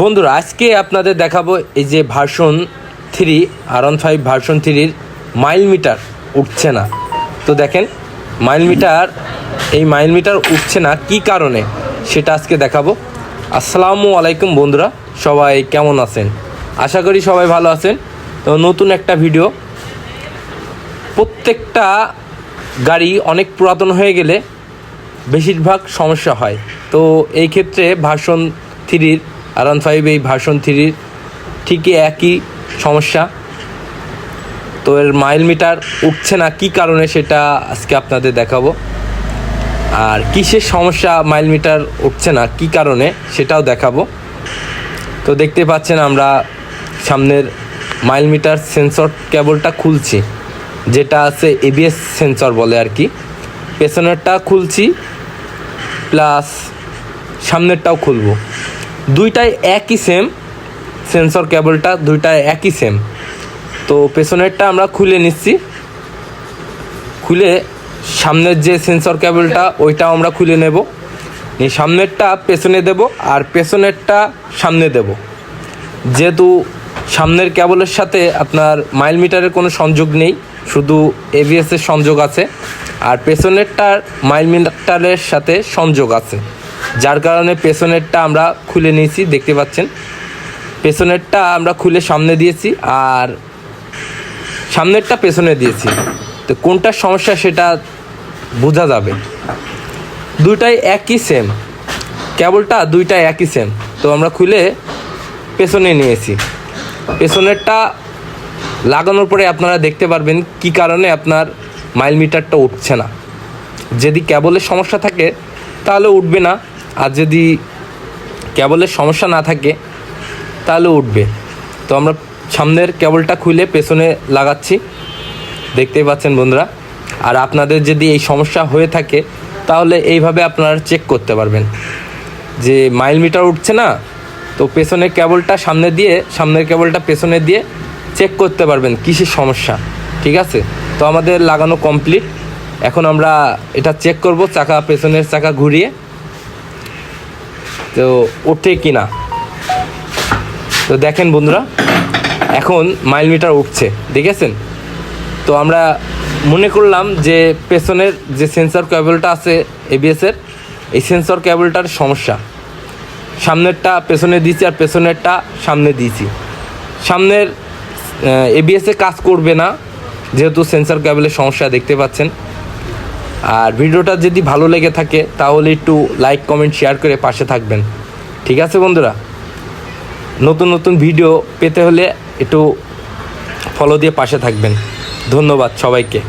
বন্ধুরা, আজকে আপনাদের দেখাবো এই যে ভার্সন থ্রি, আর ওয়ান ফাইভ ভার্সন থ্রির মাইল মিটার উঠছে না। তো দেখেন, মাইল মিটার, এই মাইল মিটার উঠছে না, কি কারণে? সেটা আজকে দেখাবো। আসসালামু আলাইকুম বন্ধুরা, সবাই কেমন আছেন? আশা করি সবাই ভালো আছেন। তো নতুন একটা ভিডিও। প্রত্যেকটা গাড়ি অনেক পুরাতন হয়ে গেলে বেশিরভাগ সমস্যা হয়। তো এই ক্ষেত্রে ভার্সন থ্রির আর ওয়ান ফাইভ এই ভার্সন থ্রির ঠিকই একই সমস্যা। তো এর মাইল মিটার উঠছে না, কি কারণে সেটা আজকে আপনাদের দেখাবো। আর কিসের সমস্যা মাইল মিটার উঠছে না, কি কারণে সেটাও দেখাবো। তো দেখতে পাচ্ছেন আমরা সামনের মাইল মিটার সেন্সর কেবলটা খুলছি, যেটা আছে এবিএস সেন্সর বলে আর কি। পেছনেরটা খুলছি, প্লাস সামনেরটাও খুলবো। দুইটাই একই সেম সেন্সর কেবলটা দুইটাই একই সেম তো পেছনেরটা আমরা খুলে নিচ্ছি। খুলে সামনের যে সেন্সর কেবলটা ওইটাও আমরা খুলে নেব। এই সামনেরটা পেছনে দেব আর পেছনেরটা সামনে দেব। যেহেতু সামনের কেবলের সাথে আপনার মাইল মিটারের কোনো সংযোগ নেই, শুধু এভিএসের সংযোগ আছে, আর পেছনেরটার মাইল মিটারের সাথে সংযোগ আছে। যার কারণে পেছনেরটা আমরা খুলে নিয়েছি, দেখতে পাচ্ছেন। পেছনেরটা আমরা খুলে সামনে দিয়েছি আর সামনেরটা পেছনে দিয়েছি। তো কোনটার সমস্যা সেটা বোঝা যাবে। দুইটাই একই সেম কেবলটা দুইটাই একই সেম তো আমরা খুলে পেছনে নিয়েছি। পেছনেরটা লাগানোর পরে আপনারা দেখতে পারবেন কি কারণে আপনার মাইল মিটারটা উঠছে না। যদি কেবলের সমস্যা থাকে, তাহলে উঠবে না। আর যদি কেবলের সমস্যা না থাকে, তাহলে উঠবে। তো আমরা সামনের কেবলটা খুলে পেছনে লাগাচ্ছি। দেখতেই পাচ্ছেন বন্ধুরা। আর আপনাদের যদি এই সমস্যা হয়ে থাকে, তাহলে এইভাবে আপনারা চেক করতে পারবেন। যে মাইল মিটার উঠছে না, তো পেছনের কেবলটা সামনে দিয়ে, সামনের কেবলটা পেছনে দিয়ে চেক করতে পারবেন কিসের সমস্যা, ঠিক আছে? তো আমাদের লাগানো কমপ্লিট এখন আমরা এটা চেক করব, চাকা পেছনের চাকা ঘুরিয়ে। তো ওঠে কি না তো দেখেন বন্ধুরা, এখন মাইল মিটার উঠছে, দেখেছেন? তো আমরা মনে করলাম যে পেছনের যে সেন্সর কেবলটা আছে এবিএসের এই সেন্সর কেবলটার সমস্যা। সামনেরটা পেছনে দিয়েছি আর পেছনেরটা সামনে দিয়েছি। সামনের এবিএসে কাজ করবে না, যেহেতু সেন্সর কেবলের সমস্যা দেখতে পাচ্ছেন। আর ভিডিওটা যদি ভালো লেগে থাকে, তাহলে একটু লাইক কমেন্ট শেয়ার করে পাশে থাকবেন। ঠিক আছে বন্ধুরা? নতুন নতুন ভিডিও পেতে হলে একটু ফলো দিয়ে পাশে থাকবেন। ধন্যবাদ সবাইকে।